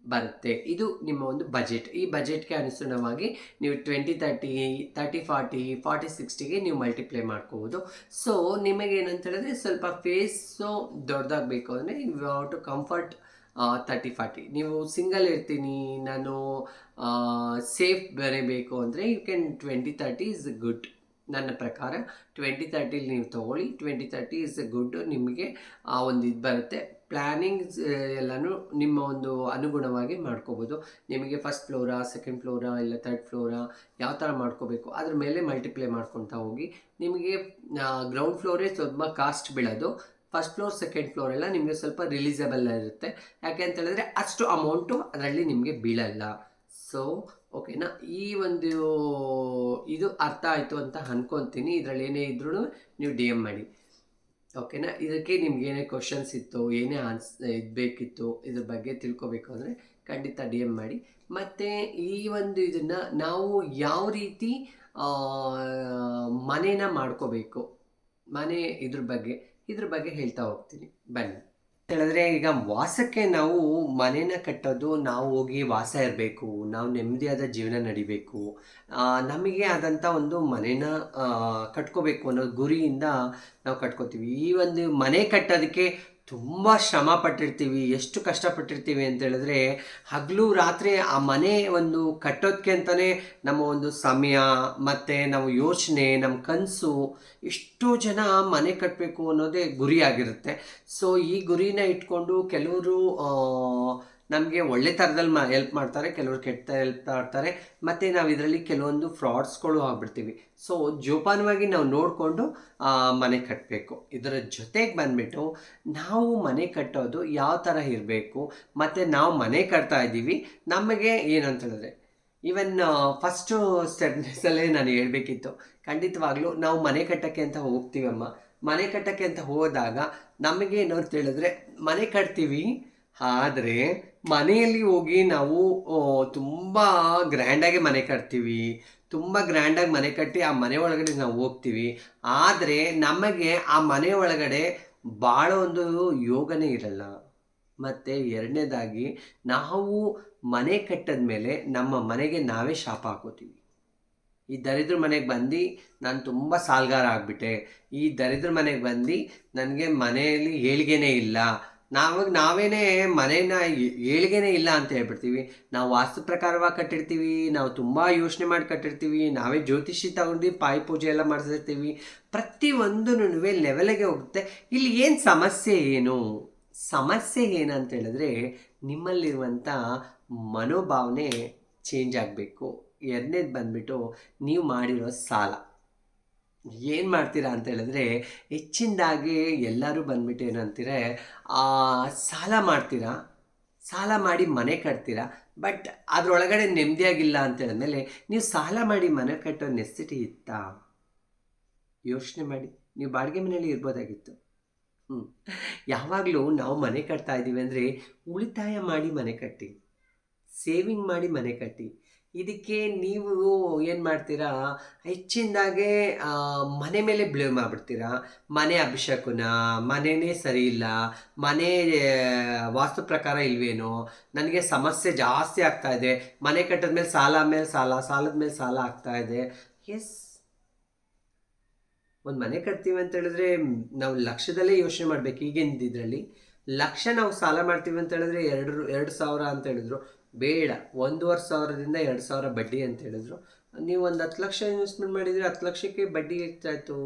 ಬರುತ್ತೆ. ಇದು ನಿಮ್ಮ ಒಂದು ಬಜೆಟ್ ಈ ಬಜೆಟ್ಗೆ ಅನುಸಾರವಾಗಿ ನೀವು twenty thirty thirty forty forty ಸಿಕ್ಸ್ಟಿಗೆ ನೀವು ಮಲ್ಟಿಪ್ಲೈ ಮಾಡ್ಕೋಬೋದು. ಸೊ ನಿಮಗೆ ಏನಂತ ಹೇಳಿದ್ರೆ ಸ್ವಲ್ಪ ಫೇಸು ದೊಡ್ಡದಾಗಬೇಕು ಅಂದರೆ you to comfort thirty forty ನೀವು ಸಿಂಗಲ್ ಇರ್ತೀನಿ, ನಾನು ಸೇಫ್ ಬರೀಬೇಕು ಬೇಕು ಅಂದರೆ you can twenty thirty is good ನನ್ನ ಪ್ರಕಾರ ಟ್ವೆಂಟಿ ತರ್ಟಿಲಿ ನೀವು ತೊಗೊಳ್ಳಿ. ಟ್ವೆಂಟಿ ತರ್ಟಿ ಇಸ್ ಗುಡ್ ನಿಮಗೆ, ಆ, ಒಂದು ಇದು ಬರುತ್ತೆ. ಪ್ಲ್ಯಾನಿಂಗ್ಸ್ ಎಲ್ಲನೂ ನಿಮ್ಮ ಒಂದು ಅನುಗುಣವಾಗಿ ಮಾಡ್ಕೋಬೋದು. ನಿಮಗೆ ಫಸ್ಟ್ ಫ್ಲೋರಾ ಸೆಕೆಂಡ್ ಫ್ಲೋರಾ ಇಲ್ಲ ತರ್ಡ್ ಫ್ಲೋರಾ ಯಾವ ಥರ ಮಾಡ್ಕೋಬೇಕು, ಅದ್ರ ಮೇಲೆ ಮಲ್ಟಿಪ್ಲೈ ಮಾಡ್ಕೊತಾ ಹೋಗಿ, ನಿಮಗೆ ಗ್ರೌಂಡ್ ಫ್ಲೋರೇ ಸ್ವಲ್ಪ ಕಾಸ್ಟ್ ಬೀಳೋದು. ಫಸ್ಟ್ ಫ್ಲೋರ್ ಸೆಕೆಂಡ್ ಫ್ಲೋರ್ ಎಲ್ಲ ನಿಮಗೆ ಸ್ವಲ್ಪ ರಿಲೀಸಬಲ್ ಇರುತ್ತೆ ಯಾಕೆ ಅಂತ ಹೇಳಿದ್ರೆ ಅಷ್ಟು ಅಮೌಂಟು ಅದರಲ್ಲಿ ನಿಮಗೆ ಬೀಳಲ್ಲ. ಸೊ ಓಕೆನಾ ಈ ಒಂದು, ಇದು ಅರ್ಥ ಆಯಿತು ಅಂತ ಅನ್ಕೊತೀನಿ. ಇದರಲ್ಲಿ ಏನೇ ಇದ್ರೂ ನೀವು ಡಿ ಎಂ ಮಾಡಿ. ಓಕೆನಾ ಇದಕ್ಕೆ ನಿಮ್ಗೆ ಏನೇ ಕ್ವಶನ್ಸ್ ಇತ್ತು, ಏನೇ ಆನ್ಸ್ ಇದು ಬೇಕಿತ್ತು, ಇದ್ರ ಬಗ್ಗೆ ತಿಳ್ಕೊಬೇಕು ಅಂದರೆ ಖಂಡಿತ ಡಿ ಎಂ ಮಾಡಿ. ಮತ್ತು ಈ ಒಂದು ಇದನ್ನು ನಾವು ಯಾವ ರೀತಿ ಮನೇನ ಮಾಡ್ಕೋಬೇಕು? ಮನೆ ಇದ್ರ ಬಗ್ಗೆ ಇದ್ರ ಬಗ್ಗೆ ಹೇಳ್ತಾ ಹೋಗ್ತೀನಿ. ಬನ್ನಿ. ಹೇಳಿದ್ರೆ ಈಗ ವಾಸಕ್ಕೆ ನಾವು ಮನೇನ ಕಟ್ಟೋದು, ನಾವು ಹೋಗಿ ವಾಸ ಇರಬೇಕು, ನಾವು ನೆಮ್ಮದಿಯಾದ ಜೀವನ ನಡಿಬೇಕು ನಮಗೆ ಆದಂಥ ಒಂದು ಮನೇನ ಕಟ್ಕೋಬೇಕು ಅನ್ನೋ ಗುರಿಯಿಂದ ನಾವು ಕಟ್ಕೋತೀವಿ. ಈ ಒಂದು ಮನೆ ಕಟ್ಟೋದಕ್ಕೆ ತುಂಬ ಶ್ರಮ ಪಟ್ಟಿರ್ತೀವಿ, ಎಷ್ಟು ಕಷ್ಟಪಟ್ಟಿರ್ತೀವಿ ಅಂತ ಹೇಳಿದ್ರೆ ಹಗಲು ರಾತ್ರಿ ಆ ಮನೆ ಒಂದು ಕಟ್ಟೋದಕ್ಕೆ ಅಂತಲೇ ನಮ್ಮ ಒಂದು ಸಮಯ ಮತ್ತು ನಾವು ಯೋಚನೆ, ನಮ್ಮ ಕನಸು ಎಷ್ಟೋ ಜನ ಮನೆ ಕಟ್ಟಬೇಕು ಅನ್ನೋದೇ ಗುರಿಯಾಗಿರುತ್ತೆ ಸೊ ಈ ಗುರಿನ ಇಟ್ಕೊಂಡು ಕೆಲವರು ನಮಗೆ ಒಳ್ಳೆ ಥರದಲ್ಲಿ ಮ ಹೆಲ್ಪ್ ಮಾಡ್ತಾರೆ, ಕೆಲವರು ಕೆಟ್ಟ ಹೆಲ್ಪ್ ಮಾಡ್ತಾರೆ, ಮತ್ತು ನಾವು ಇದರಲ್ಲಿ ಕೆಲವೊಂದು ಫ್ರಾಡ್ಸ್ಗಳು ಆಗ್ಬಿಡ್ತೀವಿ. ಸೊ ಜೋಪಾನವಾಗಿ ನಾವು ನೋಡಿಕೊಂಡು ಮನೆ ಕಟ್ಟಬೇಕು ಇದರ ಜೊತೆಗೆ ಬಂದುಬಿಟ್ಟು, ನಾವು ಮನೆ ಕಟ್ಟೋದು ಯಾವ ಥರ ಇರಬೇಕು, ಮತ್ತು ನಾವು ಮನೆ ಕಟ್ತಾ ಇದ್ದೀವಿ, ನಮಗೆ ಏನಂತ ಹೇಳಿದ್ರೆ ಈವನ್ ಫಸ್ಟು ಸ್ಟೆಪ್ನೆಸ್ಸಲ್ಲೇ ನಾನು ಹೇಳಬೇಕಿತ್ತು. ಖಂಡಿತವಾಗ್ಲೂ ನಾವು ಮನೆ ಕಟ್ಟಕ್ಕೆ ಅಂತ ಹೋಗ್ತೀವಮ್ಮ. ಮನೆ ಕಟ್ಟಕ್ಕೆ ಅಂತ ಹೋದಾಗ ನಮಗೆ ಏನು ಅಂತ ಹೇಳಿದ್ರೆ, ಮನೆ ಕಟ್ತೀವಿ, ಆದರೆ ಮನೆಯಲ್ಲಿ ಹೋಗಿ ನಾವು ತುಂಬ ಗ್ರ್ಯಾಂಡಾಗಿ ಮನೆ ಕಟ್ತೀವಿ. ತುಂಬ ಗ್ರ್ಯಾಂಡಾಗಿ ಮನೆ ಕಟ್ಟಿ ಆ ಮನೆ ಒಳಗಡೆ ನಾವು ಹೋಗ್ತೀವಿ. ಆದರೆ ನಮಗೆ ಆ ಮನೆ ಒಳಗಡೆ ಭಾಳ ಒಂದು ಯೋಗನೇ ಇರಲ್ಲ. ಮತ್ತು ಎರಡನೇದಾಗಿ ನಾವು ಮನೆ ಕಟ್ಟಿದ ಮೇಲೆ ನಮ್ಮ ಮನೆಗೆ ನಾವೇ ಶಾಪ ಹಾಕೋತೀವಿ. ಈ ದರಿದ್ರ ಮನೆಗೆ ಬಂದು ನಾನು ತುಂಬ ಸಾಲ್ಗಾರ ಆಗಿಬಿಟ್ಟೆ. ಈ ದರಿದ್ರ ಮನೆಗೆ ಬಂದು ನನಗೆ ಮನೆಯಲ್ಲಿ ಏಳಿಗೆನೇ ಇಲ್ಲ. ನಾವು ನಾವೇನೇ ಮನೇನ ಏಳಿಗೆನೇ ಇಲ್ಲ ಅಂತ ಹೇಳ್ಬಿಡ್ತೀವಿ. ನಾವು ವಾಸ್ತು ಪ್ರಕಾರವಾಗಿ ಕಟ್ಟಿರ್ತೀವಿ, ನಾವು ತುಂಬ ಯೋಚನೆ ಮಾಡಿ ಕಟ್ಟಿರ್ತೀವಿ, ನಾವೇ ಜ್ಯೋತಿಷಿ ತಗೊಂಡು ಪಾಯಿ ಪೂಜೆ ಎಲ್ಲ ಮಾಡಿಸಿರ್ತೀವಿ. ಪ್ರತಿಯೊಂದು ಲೆವೆಲ್ಗೆ ಹೋಗುತ್ತೆ. ಇಲ್ಲಿ ಏನು ಸಮಸ್ಯೆ ಏನು? ಸಮಸ್ಯೆ ಏನಂತ ಹೇಳಿದ್ರೆ ನಿಮ್ಮಲ್ಲಿರುವಂಥ ಮನೋಭಾವನೆ ಚೇಂಜ್ ಆಗಬೇಕು. ಎರಡನೇದು ಬಂದ್ಬಿಟ್ಟು ನೀವು ಮಾಡಿರೋ ಸಾಲ. ಏನು ಮಾಡ್ತೀರಾ ಅಂತ ಹೇಳಿದ್ರೆ ಹೆಚ್ಚಿನದಾಗಿ ಎಲ್ಲರೂ ಬಂದ್ಬಿಟ್ಟು ಏನಂತೀರ ಸಾಲ ಮಾಡ್ತೀರಾ? ಸಾಲ ಮಾಡಿ ಮನೆ ಕಟ್ತೀರಾ? ಬಟ್ ಅದರೊಳಗಡೆ ನೆಮ್ಮದಿಯಾಗಿಲ್ಲ ಅಂತ ಹೇಳಿದ್ಮೇಲೆ ನೀವು ಸಾಲ ಮಾಡಿ ಮನೆ ಕಟ್ಟೋ ನೆಸಿಟಿ ಇತ್ತಾ? ಯೋಚನೆ ಮಾಡಿ. ನೀವು ಬಾಡಿಗೆ ಮನೆಯಲ್ಲಿ ಇರ್ಬೋದಾಗಿತ್ತು. ಹ್ಞೂ ಯಾವಾಗಲೂ ನಾವು ಮನೆ ಕಟ್ತಾ ಇದ್ದೀವಿ ಅಂದರೆ ಉಳಿತಾಯ ಮಾಡಿ ಮನೆ ಕಟ್ಟಿ. ಸೇವಿಂಗ್ ಮಾಡಿ ಮನೆ ಕಟ್ಟಿ. ಇದಕ್ಕೆ ನೀವು ಏನು ಮಾಡ್ತೀರಾ? ಹೆಚ್ಚಿನದಾಗೆ ಮನೆ ಮೇಲೆ ಬ್ಲೇಮ್ ಮಾಡ್ಬಿಡ್ತೀರಾ? ಮನೆ ಅಭಿಷೇಕನ ಮನೆಯೇ ಸರಿ ಇಲ್ಲ, ಮನೆ ವಾಸ್ತು ಪ್ರಕಾರ ಇಲ್ವೇನೋ, ನನಗೆ ಸಮಸ್ಯೆ ಜಾಸ್ತಿ ಆಗ್ತಾ ಇದೆ, ಮನೆ ಕಟ್ಟಿದ ಮೇಲೆ ಸಾಲ ಮೇಲೆ ಸಾಲ, ಸಾಲದ ಮೇಲೆ ಸಾಲ ಆಗ್ತಾ ಇದೆ. ಎಸ್. ಒಂದು ಮನೆ ಕಟ್ತೀವಿ ಅಂತ ಹೇಳಿದ್ರೆ, ನಾವು ಲಕ್ಷದಲ್ಲೇ ಯೋಚನೆ ಮಾಡಬೇಕು. ಈಗಿನ ಇದರಲ್ಲಿ? ಲಕ್ಷ ನಾವು ಸಾಲ ಮಾಡ್ತೀವಿ ಅಂತ ಹೇಳಿದ್ರೆ, ಎರಡು ಎರಡು ಸಾವಿರ ಅಂತ ಹೇಳಿದ್ರು. ಬೇಡ. ಒಂದೂವರೆ ಸಾವಿರದಿಂದ ಎರಡು ಸಾವಿರ ಬಡ್ಡಿ ಅಂತ ಹೇಳಿದ್ರು. ನೀವು ಒಂದು ಹತ್ತು ಲಕ್ಷ ಇನ್ವೆಸ್ಟ್ಮೆಂಟ್ ಮಾಡಿದರೆ ಹತ್ತು ಲಕ್ಷಕ್ಕೆ ಬಡ್ಡಿ ಎಷ್ಟಾಯಿತು?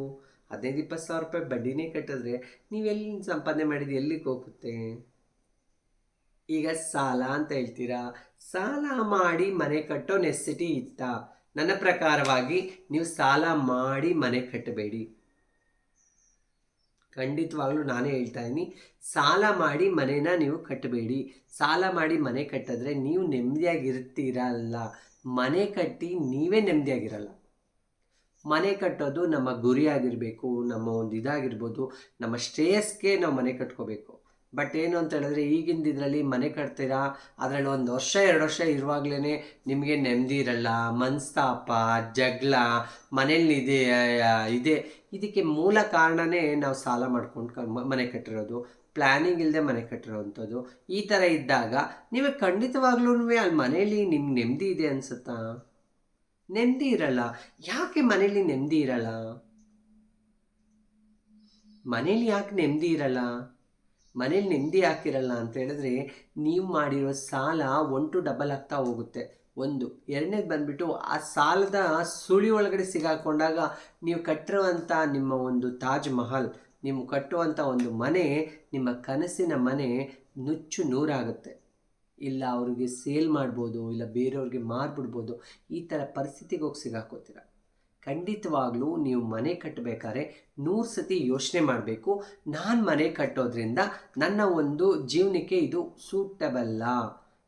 ಹದಿನೈದು, ಇಪ್ಪತ್ತು ಸಾವಿರ ರೂಪಾಯಿ ಬಡ್ಡಿನೇ ಕಟ್ಟಿದ್ರೆ ನೀವು ಎಲ್ಲಿ ಸಂಪಾದನೆ ಮಾಡಿದ್ದು, ಎಲ್ಲಿಗೆ ಹೋಗುತ್ತೆ? ಈಗ ಸಾಲ ಅಂತ ಹೇಳ್ತೀರಾ? ಸಾಲ ಮಾಡಿ ಮನೆ ಕಟ್ಟೋ ನೆಸಿಟಿ ಇತ್ತಾ? ನನ್ನ ಪ್ರಕಾರವಾಗಿ ನೀವು ಸಾಲ ಮಾಡಿ ಮನೆ ಕಟ್ಟಬೇಡಿ. ಖಂಡಿತವಾಗ್ಲೂ ನಾನೇ ಹೇಳ್ತಾ ಇದ್ದೀನಿ ಸಾಲ ಮಾಡಿ ಮನೇನ ನೀವು ಕಟ್ಟಬೇಡಿ ಸಾಲ ಮಾಡಿ ಮನೆ ಕಟ್ಟಿದ್ರೆ ನೀವು ನೆಮ್ಮದಿಯಾಗಿರ್ತೀರಲ್ಲ. ಮನೆ ಕಟ್ಟಿ ನೀವೇ ನೆಮ್ಮದಿಯಾಗಿರಲ್ಲ. ಮನೆ ಕಟ್ಟೋದು ನಮ್ಮ ಗುರಿಯಾಗಿರಬೇಕು ನಮ್ಮ ಒಂದು ಇದಾಗಿರ್ಬೋದು, ನಮ್ಮ ಶ್ರೇಯಸ್ಗೆ ನಾವು ಮನೆ ಕಟ್ಕೋಬೇಕು. ಬಟ್ ಏನು ಅಂತ ಹೇಳಿದ್ರೆ, ಈಗಿಂದ ಇದರಲ್ಲಿ ಮನೆ ಕಟ್ತೀರಾ? ಅದರಲ್ಲಿ ಒಂದು ವರ್ಷ, ಎರಡು ವರ್ಷ ಇರುವಾಗಲೇ ನಿಮಗೆ ನೆಮ್ಮದಿ ಇರಲ್ಲ, ಮನಸ್ತಾಪ, ಜಗಳ ಮನೇಲಿ ಇದೆ ಇದೆ. ಇದಕ್ಕೆ ಮೂಲ ಕಾರಣನೇ ನಾವು ಸಾಲ ಮಾಡ್ಕೊಂಡು ಮನೆ ಕಟ್ಟಿರೋದು. ಪ್ಲ್ಯಾನಿಂಗ್ ಇಲ್ಲದೆ ಮನೆ ಕಟ್ಟಿರೋವಂಥದ್ದು ಈ ಥರ ಇದ್ದಾಗ ನೀವು ಖಂಡಿತವಾಗ್ಲೂ ಅಲ್ಲಿ ಮನೇಲಿ ನಿಮ್ಗೆ ನೆಮ್ಮದಿ ಇದೆ ಅನ್ಸುತ್ತಾ? ನೆಮ್ಮದಿ ಇರಲ್ಲ. ಯಾಕೆ ಮನೇಲಿ ನೆಮ್ಮದಿ ಇರಲ್ಲ? ಮನೇಲಿ ಯಾಕೆ ನೆಮ್ಮದಿ ಇರಲ್ಲ? ಮನೇಲಿ ನೆಮ್ಮದಿ ಹಾಕಿರಲ್ಲ ಅಂತ ಹೇಳಿದ್ರೆ ನೀವು ಮಾಡಿರೋ ಸಾಲ ಒನ್ ಟು ಡಬಲ್ ಆಗ್ತಾ ಹೋಗುತ್ತೆ. ಒಂದು. ಎರಡನೇದು ಬಂದ್ಬಿಟ್ಟು ಆ ಸಾಲದ ಸುಳಿ ಒಳಗಡೆ ಸಿಗಾಕೊಂಡಾಗ ನೀವು ಕಟ್ಟಿರುವಂಥ ನಿಮ್ಮ ಒಂದು ತಾಜ್ ಮಹಲ್, ನೀವು ಕಟ್ಟುವಂಥ ಒಂದು ಮನೆ, ನಿಮ್ಮ ಕನಸಿನ ಮನೆ ನುಚ್ಚು ನೂರಾಗುತ್ತೆ. ಇಲ್ಲ ಅವ್ರಿಗೆ ಸೇಲ್ ಮಾಡ್ಬೋದು, ಇಲ್ಲ ಬೇರೆಯವ್ರಿಗೆ ಮಾರ್ಬಿಡ್ಬೋದು, ಈ ಥರ ಪರಿಸ್ಥಿತಿಗೆ ಹೋಗಿ ಸಿಗಾಕೋತೀರ. ಖಂಡಿತವಾಗ್ಲೂ ನೀವು ಮನೆ ಕಟ್ಟಬೇಕಾದ್ರೆ ನೂರು ಸತಿ ಯೋಚನೆ ಮಾಡಬೇಕು. ನಾನು ಮನೆ ಕಟ್ಟೋದ್ರಿಂದ ನನ್ನ ಒಂದು ಜೀವನಕ್ಕೆ ಇದು ಸೂಟಬಲ್ಲ,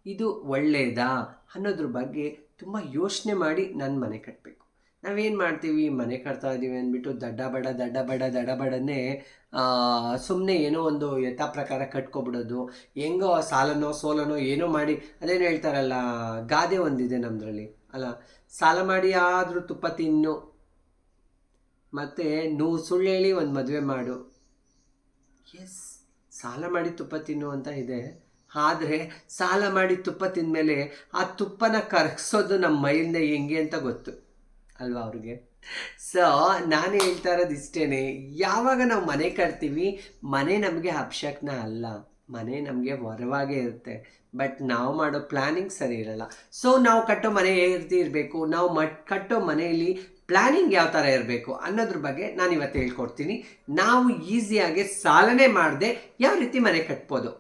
ಇದು ಒಳ್ಳೆಯದಾ ಅನ್ನೋದ್ರ ಬಗ್ಗೆ ತುಂಬ ಯೋಚನೆ ಮಾಡಿ ನಾನು ಮನೆ ಕಟ್ಟಬೇಕು ನಾವೇನು ಮಾಡ್ತೀವಿ, ಮನೆ ಕಟ್ತಾ ಇದ್ದೀವಿ ಅಂದ್ಬಿಟ್ಟು ದಡ್ಡ ಬಡ ದಡ್ಡ ಬಡ, ದಡ ಬಡನೇ ಸುಮ್ಮನೆ ಏನೋ ಒಂದು ಯಥಾ ಪ್ರಕಾರ ಕಟ್ಕೊಬಿಡೋದು, ಹೆಂಗೋ ಸಾಲನೋ ಸೋಲನೋ ಏನೋ ಮಾಡಿ, ಅದೇನು ಹೇಳ್ತಾರಲ್ಲ, ಗಾದೆ ಒಂದಿದೆ ನಮ್ಮದ್ರಲ್ಲಿ ಅಲ್ಲ, ಸಾಲ ಮಾಡಿ ಆದರೂ ತುಪ್ಪ ತಿನ್ನು ಮತ್ತು ನೂ ಸುಳ್ಳು ಹೇಳಿ ಒಂದು ಮದುವೆ ಮಾಡು. ಎಸ್ ಸಾಲ ಮಾಡಿ ತುಪ್ಪ ತಿನ್ನು ಅಂತ ಇದೆ. ಆದರೆ ಸಾಲ ಮಾಡಿ ತುಪ್ಪ ತಿಂದಮೇಲೆ ಆ ತುಪ್ಪನ ಕರಗಿಸೋದು ನಮ್ಮ ಮೈಯಿಂದ ಹೆಂಗೆ ಅಂತ ಗೊತ್ತು. ಅಲ್ವಾ ಅವ್ರಿಗೆ? ಸೊ ನಾನು ಹೇಳ್ತಾ ಇರೋದು ಇಷ್ಟೇ ಯಾವಾಗ ನಾವು ಮನೆ ಕಟ್ತೀವಿ ಮನೆ ನಮಗೆ ಅಪ್ಶಕ್ನ ಅಲ್ಲ. ಮನೆ ನಮಗೆ ವರವಾಗೇ ಇರುತ್ತೆ. ಬಟ್ ನಾವು ಮಾಡೋ ಪ್ಲ್ಯಾನಿಂಗ್ ಸರಿ ಇರಲ್ಲ. ಸೊ ನಾವು ಕಟ್ಟೋ ಮನೆ ಹೇಗಿರ್ತಿ ಇರಬೇಕು? ನಾವು ಮಟ್ ಕಟ್ಟೋ ಮನೆಯಲ್ಲಿ ಪ್ಲ್ಯಾನಿಂಗ್ ಯಾವ ಥರ ಇರಬೇಕು ಅನ್ನೋದ್ರ ಬಗ್ಗೆ ನಾನು ಇವತ್ತು ಹೇಳ್ಕೊಡ್ತೀನಿ. ನಾವು ಈಸಿಯಾಗಿ ಸಾಲನೆ ಮಾಡದೆ ಯಾವ ರೀತಿ ಮನೆ ಕಟ್ಬೋದು.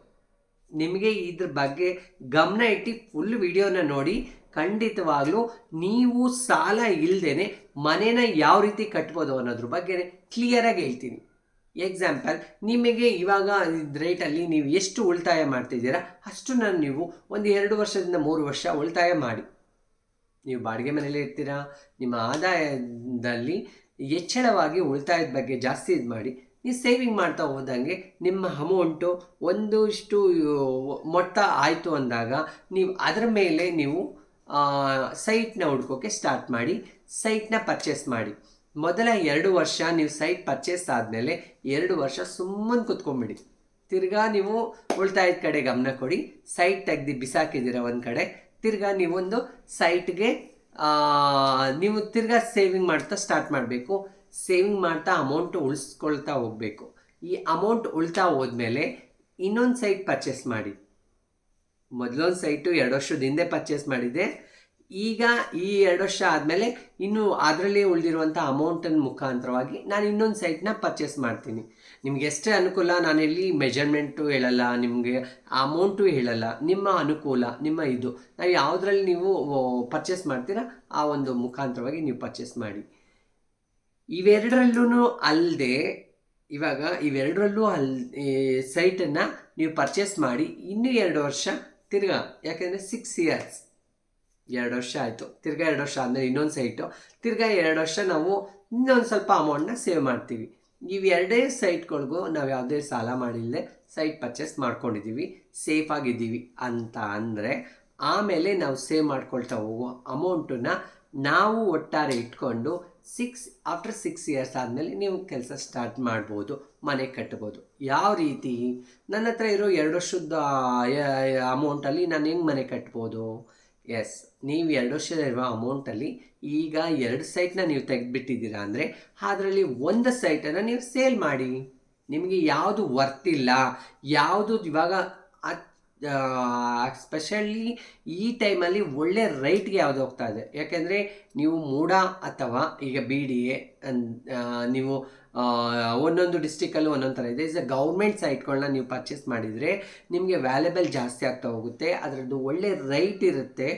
ನಿಮಗೆ ಇದ್ರ ಬಗ್ಗೆ ಗಮನ ಇಟ್ಟು ಫುಲ್ ವಿಡಿಯೋನ ನೋಡಿ, ಖಂಡಿತವಾಗ್ಲೂ ನೀವು ಸಾಲ ಇಲ್ಲದೇ ಮನೇನ ಯಾವ ರೀತಿ ಕಟ್ಬೋದು ಅನ್ನೋದ್ರ ಬಗ್ಗೆ ಕ್ಲಿಯರಾಗಿ ಹೇಳ್ತೀನಿ. ಎಕ್ಸಾಂಪಲ್ ನಿಮಗೆ ಇವಾಗ ರೇಟಲ್ಲಿ ನೀವು ಎಷ್ಟು ಉಳಿತಾಯ ಮಾಡ್ತಿದ್ದೀರಾ ನಾನು ನೀವು ಒಂದು ಎರಡು ವರ್ಷದಿಂದ ಮೂರು ವರ್ಷ ಉಳಿತಾಯ ಮಾಡಿ. ನೀವು ಬಾಡಿಗೆ ಮನೇಲಿ ಇರ್ತೀರಾ? ನಿಮ್ಮ ಆದಾಯದಲ್ಲಿ ಹೆಚ್ಚಳವಾಗಿ ಉಳಿತಾಯದ ಬಗ್ಗೆ ಜಾಸ್ತಿ ಇದು ಮಾಡಿ, ನೀವು ಸೇವಿಂಗ್ ಮಾಡ್ತಾ ಹೋದಂಗೆ ನಿಮ್ಮ ಅಮೌಂಟು ಒಂದಷ್ಟು ಮೊತ್ತ ಆಯಿತು ಅಂದಾಗ ನೀವು ಅದರ ಮೇಲೆ ನೀವು ಸೈಟ್ನ ಹುಡ್ಕೋಕ್ಕೆ ಸ್ಟಾರ್ಟ್ ಮಾಡಿ ಸೈಟ್ನ ಪರ್ಚೇಸ್ ಮಾಡಿ. ಮೊದಲ ಎರಡು ವರ್ಷ ನೀವು ಸೈಟ್ ಪರ್ಚೇಸ್ ಆದಮೇಲೆ ಎರಡು ವರ್ಷ ಸುಮ್ಮನೆ ಕುತ್ಕೊಂಬಿಡಿ ತಿರ್ಗಾ ನೀವು ಉಳಿತಾಯದ ಕಡೆ ಗಮನ ಕೊಡಿ ಸೈಟ್ ತೆಗ್ದು ಬಿಸಾಕಿದ್ದೀರ ಒಂದು ಕಡೆ ತಿರ್ಗಾ ನೀವೊಂದು ಸೈಟ್ಗೆ ನೀವು ತಿರ್ಗಾ ಸೇವಿಂಗ್ ಮಾಡ್ತಾ ಸ್ಟಾರ್ಟ್ ಮಾಡಬೇಕು. ಸೇವಿಂಗ್ ಮಾಡ್ತಾ ಅಮೌಂಟ್ ಉಳಿಸ್ಕೊಳ್ತಾ ಹೋಗಬೇಕು. ಈ ಅಮೌಂಟ್ ಉಳ್ತಾ ಹೋದ್ಮೇಲೆ ಇನ್ನೊಂದು ಸೈಟ್ ಪರ್ಚೇಸ್ ಮಾಡಿ. ಮೊದಲೊಂದು ಸೈಟು ಎರಡು ವರ್ಷದ ಹಿಂದೆ ಪರ್ಚೇಸ್ ಮಾಡಿದ್ದೆ ಈಗ ಈ ಎರಡು ವರ್ಷ ಆದಮೇಲೆ ಇನ್ನು ಅದರಲ್ಲೇ ಉಳಿದಿರುವಂಥ ಅಮೌಂಟನ್ನ ಮುಖಾಂತರವಾಗಿ ನಾನು ಇನ್ನೊಂದು ಸೈಟ್ನ ಪರ್ಚೇಸ್ ಮಾಡ್ತೀನಿ. ನಿಮ್ಗೆ ಎಷ್ಟೇ ಅನುಕೂಲ ನಾನೆಲ್ಲಿ ಮೆಜರ್ಮೆಂಟು ಹೇಳಲ್ಲ, ನಿಮಗೆ ಅಮೌಂಟು ಹೇಳಲ್ಲ, ನಿಮ್ಮ ಅನುಕೂಲ, ನಿಮ್ಮ ಇದು, ನಾವು ಯಾವುದ್ರಲ್ಲಿ ನೀವು ಪರ್ಚೇಸ್ ಮಾಡ್ತೀರಾ, ಆ ಒಂದು ಮುಖಾಂತರವಾಗಿ ನೀವು ಪರ್ಚೇಸ್ ಮಾಡಿ. ಇವೆರಡರಲ್ಲೂ ಅಲ್ಲದೆ ಇವಾಗ ಇವೆರಡರಲ್ಲೂ ಅಲ್ ಸೈಟನ್ನು ನೀವು ಪರ್ಚೇಸ್ ಮಾಡಿ, ಇನ್ನೂ ಎರಡು ವರ್ಷ ತಿರ್ಗ, ಯಾಕೆಂದರೆ ಸಿಕ್ಸ್ ಇಯರ್ಸ್ ಎರಡು ವರ್ಷ ಆಯಿತು. ತಿರ್ಗಾ ಎರಡು ವರ್ಷ ಆದಮೇಲೆ ಇನ್ನೊಂದು ಸೈಟು ತಿರ್ಗಾ ಎರಡು ವರ್ಷ ನಾವು ಇನ್ನೊಂದು ಸ್ವಲ್ಪ ಅಮೌಂಟ್ನ ಸೇವ್ ಮಾಡ್ತೀವಿ. ಇವೆರಡೇ ಸೈಟ್ಗಳಿಗೂ ನಾವು ಯಾವುದೇ ಸಾಲ ಮಾಡಿಲ್ಲದೆ ಸೈಟ್ ಪರ್ಚೇಸ್ ಮಾಡ್ಕೊಂಡಿದ್ದೀವಿ ಸೇಫ್ ಆಗಿದ್ದೀವಿ ಅಂತ ಅಂದರೆ ಆಮೇಲೆ ನಾವು ಸೇವ್ ಮಾಡ್ಕೊಳ್ತಾ ಹೋಗೋ ಅಮೌಂಟನ್ನ ನಾವು ಒಟ್ಟಾರೆ ಇಟ್ಕೊಂಡು ಸಿಕ್ಸ್ ಆಫ್ಟರ್ ಸಿಕ್ಸ್ ಇಯರ್ಸ್ ಆದಮೇಲೆ ನೀವು ಕೆಲಸ ಸ್ಟಾರ್ಟ್ ಮಾಡ್ಬೋದು, ಮನೆ ಕಟ್ಬೋದು. ಯಾವ ರೀತಿ? ನನ್ನ ಹತ್ರ ಇರೋ ಎರಡು ವರ್ಷದ ಅಮೌಂಟಲ್ಲಿ ನಾನು ಹೆಂಗೆ ಮನೆ ಕಟ್ಬೋದು? ಎಸ್ ನೀವು ಎರಡು ವರ್ಷದ ಇರುವ ಅಮೌಂಟಲ್ಲಿ ಈಗ ಎರಡು ಸೈಟ್ನ ನೀವು ತೆಗೆದುಬಿಟ್ಟಿದ್ದೀರಾ ಅಂದರೆ ಅದರಲ್ಲಿ ಒಂದು ಸೈಟನ್ನು ನೀವು ಸೇಲ್ ಮಾಡಿ. ನಿಮಗೆ ಯಾವುದು ವರ್ತಿಲ್ಲ ಯಾವುದು ಇವಾಗ ಸ್ಪೆಷಲಿ ಈ ಟೈಮಲ್ಲಿ ಒಳ್ಳೆ ರೈಟ್ಗೆ ಯಾವುದು ಹೋಗ್ತಾ ಇದೆ? ಯಾಕೆಂದರೆ ನೀವು ಮೂಡ ಅಥವಾ ಈಗ ಬಿ ಡಿ ಎ ನೀವು ಒಂದೊಂದು ಡಿಸ್ಟಿಕಲ್ಲೂ ಒಂದೊಂದು ಥರ ಇದೆ. ಇಸ್ ಅ ಗೌರ್ಮೆಂಟ್ ಸೈಟ್ಗಳನ್ನ ನೀವು ಪರ್ಚೇಸ್ ಮಾಡಿದರೆ ನಿಮಗೆ ವ್ಯಾಲ್ಯೂಬಲ್ ಜಾಸ್ತಿ ಆಗ್ತಾ ಹೋಗುತ್ತೆ. ಅದರದ್ದು ಒಳ್ಳೆ ರೈಟ್ ಇರುತ್ತೆ.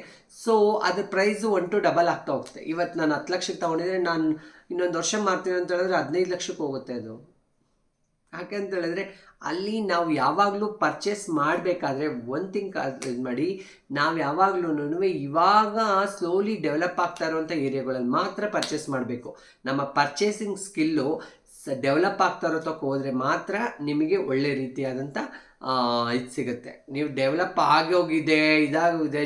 ಸೊ ಅದ್ರ ಪ್ರೈಸು ಒನ್ ಟು ಡಬಲ್ ಆಗ್ತಾ ಹೋಗುತ್ತೆ. ಇವತ್ತು ನಾನು ಹತ್ತು ಲಕ್ಷಕ್ಕೆ ತೊಗೊಂಡಿದ್ರೆ ನಾನು ಇನ್ನೊಂದು ವರ್ಷ ಮಾಡ್ತೀನಿ ಅಂತ ಹೇಳಿದ್ರೆ ಹದಿನೈದು ಲಕ್ಷಕ್ಕೆ ಹೋಗುತ್ತೆ ಅದು. ಯಾಕೆ ಅಂತ ಹೇಳಿದ್ರೆ ಅಲ್ಲಿ ನಾವು ಯಾವಾಗಲೂ ಪರ್ಚೇಸ್ ಮಾಡಬೇಕಾದ್ರೆ ಒಂದು ಥಿಂಗ್ ಇದು ಮಾಡಿ, ನಾವು ಯಾವಾಗಲೂ ಇವಾಗ ಸ್ಲೋಲಿ ಡೆವಲಪ್ ಆಗ್ತಾ ಇರುವಂಥ ಏರಿಯಾಗಳಲ್ಲಿ ಮಾತ್ರ ಪರ್ಚೇಸ್ ಮಾಡಬೇಕು. ನಮ್ಮ ಪರ್ಚೇಸಿಂಗ್ ಸ್ಕಿಲ್ಲು ಸ ಡೆವಲಪ್ ಆಗ್ತಾ ಇರೋ ತಕ್ಕ ಹೋದರೆ ಮಾತ್ರ ನಿಮಗೆ ಒಳ್ಳೆ ರೀತಿಯಾದಂಥ ಇದು ಸಿಗುತ್ತೆ. ನೀವು ಡೆವಲಪ್ ಆಗಿ ಹೋಗಿದೆ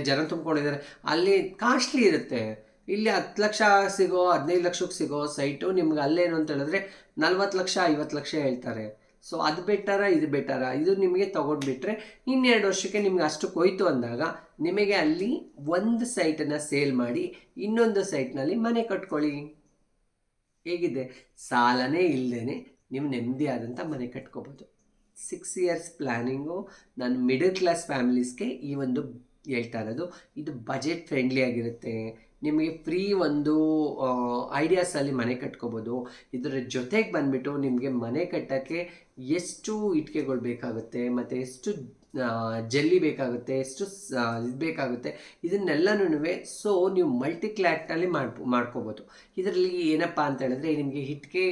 ಜನ ತುಂಬ್ಕೊಂಡಿದ್ದಾರೆ, ಅಲ್ಲಿ ಕಾಸ್ಟ್ಲಿ ಇರುತ್ತೆ. ಇಲ್ಲಿ ಹತ್ತು ಲಕ್ಷ ಸಿಗೋ, ಹದಿನೈದು ಲಕ್ಷಕ್ಕೆ ಸಿಗೋ ಸೈಟು ನಿಮ್ಗೆ ಅಲ್ಲೇನು ಅಂತ ಹೇಳಿದ್ರೆ ನಲ್ವತ್ತು ಲಕ್ಷ, ಐವತ್ತು ಲಕ್ಷ ಹೇಳ್ತಾರೆ. ಸೊ ಅದು ಬೆಟರ ಇದು ಬೆಟರ ಇದು ನಿಮಗೆ ತೊಗೊಂಡ್ಬಿಟ್ರೆ ಇನ್ನೆರಡು ವರ್ಷಕ್ಕೆ ನಿಮ್ಗೆ ಅಷ್ಟು ಕೊಯ್ತು ಅಂದಾಗ ನಿಮಗೆ ಅಲ್ಲಿ ಒಂದು ಸೈಟನ್ನು ಸೇಲ್ ಮಾಡಿ ಇನ್ನೊಂದು ಸೈಟ್ನಲ್ಲಿ ಮನೆ ಕಟ್ಕೊಳ್ಳಿ. ಹೇಗಿದೆ? ಸಾಲನೇ ಇಲ್ಲದೇ ನೀವು ನೆಮ್ಮದಿಯಾದಂಥ ಮನೆ ಕಟ್ಕೋಬೋದು. ಸಿಕ್ಸ್ ಇಯರ್ಸ್ ಪ್ಲ್ಯಾನಿಂಗು ನಾನು ಮಿಡಲ್ ಕ್ಲಾಸ್ ಫ್ಯಾಮಿಲೀಸ್ಗೆ ಈ ಒಂದು ಹೇಳ್ತಾ ಇರೋದು, ಇದು ಬಜೆಟ್ ಫ್ರೆಂಡ್ಲಿ ಆಗಿರುತ್ತೆ. ನಿಮಗೆ ಫ್ರೀ ಒಂದು ಐಡಿಯಾಸಲ್ಲಿ ಮನೆ ಕಟ್ಕೋಬೋದು. ಇದರ ಜೊತೆಗೆ ಬಂದುಬಿಟ್ಟು ನಿಮಗೆ ಮನೆ ಕಟ್ಟೋಕ್ಕೆ ಎಷ್ಟು ಇಟ್ಕೆಗಳು ಬೇಕಾಗುತ್ತೆ, ಮತ್ತು ಎಷ್ಟು ಜಲ್ಲಿ ಬೇಕಾಗುತ್ತೆ, ಎಷ್ಟು ಇದು ಬೇಕಾಗುತ್ತೆ. ಇದನ್ನೆಲ್ಲನೂ ಸೊ ನೀವು ಮಲ್ಟಿ ಮಾಡ್ಬೋ ಮಾಡ್ ಮಾಡ್ಕೋಬೋದು. ಇದರಲ್ಲಿ ಏನಪ್ಪ ಅಂತ ಹೇಳಿದ್ರೆ, ನಿಮಗೆ ಇಟ್ಕೆ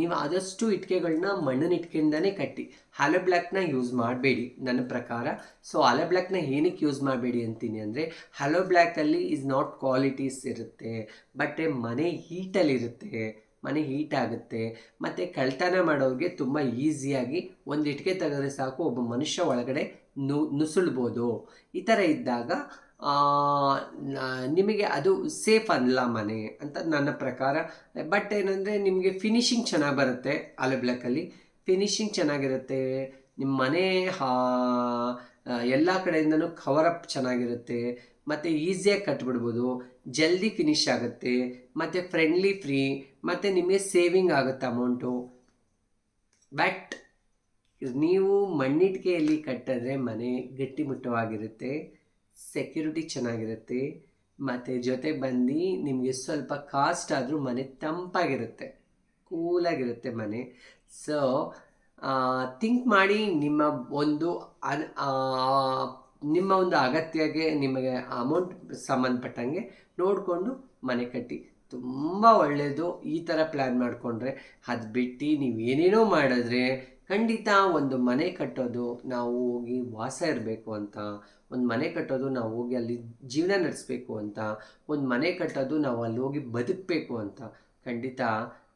ನೀವು ಆದಷ್ಟು ಇಟ್ಕೆಗಳನ್ನ ಮಣ್ಣಿನ ಇಟ್ಕೆಯಿಂದನೇ ಕಟ್ಟಿ. ಹಲೆ ಬ್ಲ್ಯಾಕ್ನ ಯೂಸ್ ಮಾಡಬೇಡಿ, ನನ್ನ ಪ್ರಕಾರ. ಸೊ ಹಲೆ ಬ್ಲ್ಯಾಕ್ನ ಏನಕ್ಕೆ ಯೂಸ್ ಮಾಡಬೇಡಿ ಅಂತೀನಿ ಅಂದರೆ, ಹಲೋ ಬ್ಲ್ಯಾಕಲ್ಲಿ ಇಸ್ ನಾಟ್ ಕ್ವಾಲಿಟೀಸ್ ಇರುತ್ತೆ ಬಟ್ ಮನೆ ಹೀಟಲ್ಲಿರುತ್ತೆ. ಮನೆ ಹೀಟ್ ಆಗುತ್ತೆ, ಮತ್ತು ಕಳ್ತನ ಮಾಡೋರಿಗೆ ತುಂಬ ಈಸಿಯಾಗಿ ಒಂದು ಇಟ್ಟಿಗೆ ತೆಗೆದ್ರೆ ಸಾಕು, ಒಬ್ಬ ಮನುಷ್ಯ ಒಳಗಡೆ ನು, ನುಸುಳ್ಬೋದು. ಈ ಥರ ಇದ್ದಾಗ ನಿಮಗೆ ಅದು ಸೇಫ್ ಅಲ್ಲ ಮನೆ ಅಂತ ನನ್ನ ಪ್ರಕಾರ. ಬಟ್ ಏನಂದರೆ ನಿಮಗೆ ಫಿನಿಶಿಂಗ್ ಚೆನ್ನಾಗಿ ಬರುತ್ತೆ ಆಲೆ ಬ್ಲ್ಯಾಕಲ್ಲಿ ಫಿನಿಶಿಂಗ್ ಚೆನ್ನಾಗಿರುತ್ತೆ ನಿಮ್ಮ ಮನೆ ಎಲ್ಲ ಕಡೆಯಿಂದನೂ ಕವರ್ ಅಪ್ ಚೆನ್ನಾಗಿರುತ್ತೆ, ಮತ್ತು ಈಸಿಯಾಗಿ ಕಟ್ಬಿಡ್ಬೋದು. ಜಲ್ದಿ ಫಿನಿಶ್ ಆಗುತ್ತೆ, ಮತ್ತು ಫ್ರೆಂಡ್ಲಿ ಫ್ರೀ ಮತ್ತು ನಿಮಗೆ ಸೇವಿಂಗ್ ಆಗುತ್ತೆ ಅಮೌಂಟು ಬಟ್ ನೀವು ಮಣ್ಣಿಟ್ಟಿಗೆಯಲ್ಲಿ ಕಟ್ಟಿದ್ರೆ ಮನೆ ಗಟ್ಟಿಮುಟ್ಟವಾಗಿರುತ್ತೆ ಸೆಕ್ಯೂರಿಟಿ ಚೆನ್ನಾಗಿರುತ್ತೆ, ಮತ್ತು ಜೊತೆ ಬಂದು ನಿಮಗೆ ಸ್ವಲ್ಪ ಕಾಸ್ಟ್ ಆದರೂ ಮನೆ ತಂಪಾಗಿರುತ್ತೆ ಕೂಲಾಗಿರುತ್ತೆ ಮನೆ. ಸೊ ಥಿಂಕ್ ಮಾಡಿ ನಿಮ್ಮ ಒಂದು ಅನ್ ನಿಮ್ಮ ಒಂದು ಅಗತ್ಯಕ್ಕೆ ನಿಮಗೆ ಅಮೌಂಟ್ ಸಂಬಂಧಪಟ್ಟಂಗೆ ನೋಡಿಕೊಂಡು ಮನೆ ಕಟ್ಟಿ. ತುಂಬ ಒಳ್ಳೆಯದು ಈ ಥರ ಪ್ಲ್ಯಾನ್ ಮಾಡಿಕೊಂಡ್ರೆ ಅದು ಬಿಟ್ಟು ನೀವು ಏನೇನೋ ಮಾಡಿದ್ರೆ ಖಂಡಿತ ಒಂದು ಮನೆ ಕಟ್ಟೋದು, ನಾವು ಹೋಗಿ ವಾಸ ಇರಬೇಕು ಅಂತ, ಒಂದು ಮನೆ ಕಟ್ಟೋದು, ನಾವು ಹೋಗಿ ಅಲ್ಲಿ ಜೀವನ ನಡೆಸಬೇಕು ಅಂತ, ಒಂದು ಮನೆ ಕಟ್ಟೋದು, ನಾವು ಅಲ್ಲಿ ಹೋಗಿ ಬದುಕಬೇಕು ಅಂತ ಖಂಡಿತ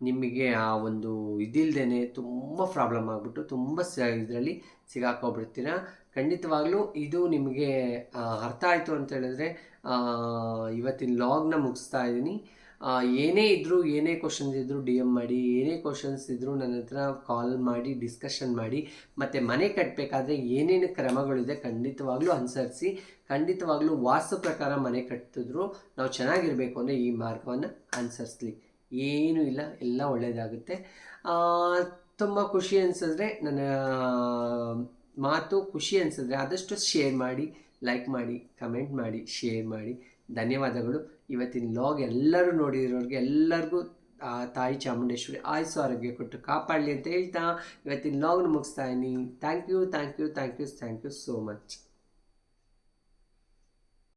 ನಿಮಗೆ ಆ ಒಂದು ಇದಿಲ್ದೇ ತುಂಬ ಪ್ರಾಬ್ಲಮ್ ಆಗಿಬಿಟ್ಟು ತುಂಬ ಸ ಇದರಲ್ಲಿ ಸಿಗಾಕೋಗ್ಬಿಡ್ತೀರ ಖಂಡಿತವಾಗ್ಲೂ ಇದು ನಿಮಗೆ ಅರ್ಥ ಆಯಿತು ಅಂತ ಹೇಳಿದ್ರೆ ಇವತ್ತಿನ ಲಾಗ್ನ ಮುಗಿಸ್ತಾ ಇದ್ದೀನಿ. ಏನೇ ಇದ್ದರೂ ಏನೇ ಕ್ವಶನ್ಸ್ ಇದ್ದರೂ ಡಿ ಎಂ ಮಾಡಿ, ಏನೇ ಕ್ವಶನ್ಸ್ ಇದ್ದರೂ ನನ್ನ ಹತ್ರ ಕಾಲ್ ಮಾಡಿ ಡಿಸ್ಕಷನ್ ಮಾಡಿ, ಮತ್ತು ಮನೆ ಕಟ್ಟಬೇಕಾದ್ರೆ ಏನೇನು ಕ್ರಮಗಳಿದೆ ಖಂಡಿತವಾಗ್ಲೂ ಅನುಸರಿಸಿ, ಖಂಡಿತವಾಗ್ಲೂ ವಾಸ್ತು ಪ್ರಕಾರ ಮನೆ ಕಟ್ಟಿದ್ರು ನಾವು ಚೆನ್ನಾಗಿರಬೇಕು ಅಂದರೆ ಈ ಮಾರ್ಗವನ್ನು ಅನುಸರಿಸ್ಲಿ. ಏನೂ ಇಲ್ಲ, ಎಲ್ಲ ಒಳ್ಳೆಯದಾಗುತ್ತೆ ತುಂಬ ಖುಷಿ ಅನಿಸಿದ್ರೆ ನನ್ನ ಮಾತು ಖುಷಿ ಅನಿಸಿದ್ರೆ ಆದಷ್ಟು ಶೇರ್ ಮಾಡಿ ಲೈಕ್ ಮಾಡಿ ಕಮೆಂಟ್ ಮಾಡಿ ಶೇರ್ ಮಾಡಿ. ಧನ್ಯವಾದಗಳು. ಇವತ್ತಿನ ಲಾಗ್ ಎಲ್ಲರೂ ನೋಡಿರೋರಿಗೆ ಎಲ್ಲರಿಗೂ ತಾಯಿ ಚಾಮುಂಡೇಶ್ವರಿ ಆಯುಸ್ಸು ಆರೋಗ್ಯ ಕೊಟ್ಟು ಕಾಪಾಡಲಿ ಅಂತ ಹೇಳ್ತಾ, ಇವತ್ತಿನ ಲಾಗ್ನ ಮುಗಿಸ್ತಾ ಇದ್ದೀನಿ. Thank you thank you thank you thank you so much